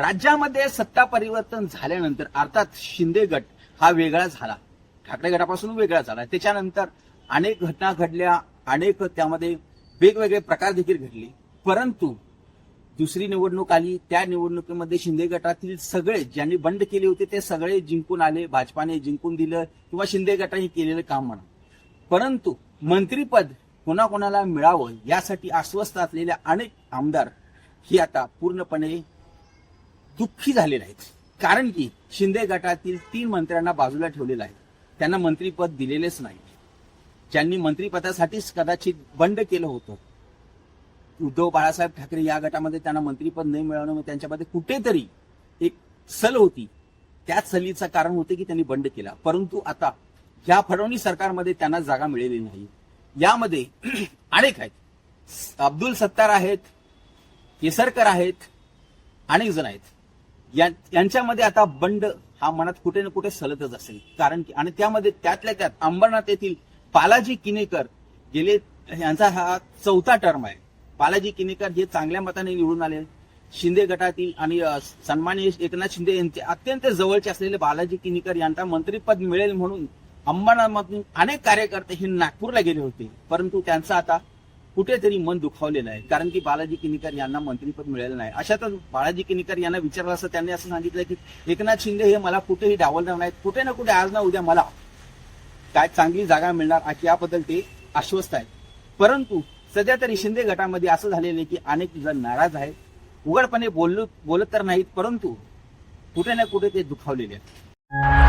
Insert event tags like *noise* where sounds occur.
राज्यामध्ये सत्ता परिवर्तन झाल्यानंतर अर्थात शिंदे गट हा वेगळा झाला. ठाकरे गटापासून वेगळा झाला. त्याच्यानंतर अनेक घटना घडल्या अनेक त्यामध्ये वेगवेगळे प्रकार देखील घडले. परंतु दुसरी निवडणूक आली. त्या निवडणुकीमध्ये शिंदे गटातील सगळे ज्यांनी बंड केले होते ते सगळे जिंकून आले. भाजपाने जिंकून दिलं किंवा शिंदे गटाने केलेलं काम म्हणा. परंतु मंत्रीपद कोणाकोणाला मिळावं यासाठी अस्वस्थ असलेल्या अनेक आमदार ही आता पूर्णपणे दुःखी झालेले आहेत. कारण की शिंदे गटातील तीन मंत्र्यांना बाजूला ठेवलेलं आहे. त्यांना मंत्रीपद दिलेलेच नाही. ज्यांनी मंत्रीपदासाठीच कदाचित बंड केलं होतं. उद्धव बाळासाहेब ठाकरे या गटामध्ये त्यांना मंत्रीपद नाही मिळवणं मग त्यांच्यामध्ये कुठेतरी एक सल होती. त्याच सलीचं कारण होते की त्यांनी बंड केला. परंतु आता या फडणवीस सरकारमध्ये त्यांना जागा मिळाली नाही. यामध्ये *clears throat* अनेक आहेत. अब्दुल सत्तार आहेत केसरकर आहेत अनेक जण आहेत. यांच्यामध्ये आता बंड हा मनात कुठे ना कुठे सलतच असेल. कारण की आणि त्यामध्ये त्यातल्या त्यात अंबरनाथ येथील बालाजी किनेकर गेले यांचा हा चौथा टर्म आहे. बालाजी किनेकर हे चांगल्या मताने निवडून आले. शिंदे गटातील आणि सन्मान्य एकनाथ शिंदे यांचे अत्यंत जवळचे असलेले बालाजी किनीकर यांना मंत्रीपद मिळेल म्हणून अंबरनाथमधून अनेक कार्यकर्ते हे नागपूरला गेले होते. परंतु त्यांचं आता कुठेतरी मन दुखावलेलं आहे. कारण की बालाजी किनीकर यांना मंत्रीपद मिळालं नाही. अशातच बालाजी किनीकर यांना विचारलं असं त्यांनी असं सांगितलं की एकनाथ शिंदे हे मला कुठेही डावलणार नाहीत. कुठे ना कुठे आज ना उद्या मला काय चांगली जागा मिळणार याबद्दल ते आश्वस्त आहेत. परंतु सध्या तरी शिंदे गटामध्ये असं झालेलं आहे की अनेक जण नाराज आहेत. उघडपणे बोललो बोलत तर नाहीत परंतु कुठे ना कुठे ते दुखावलेले आहेत.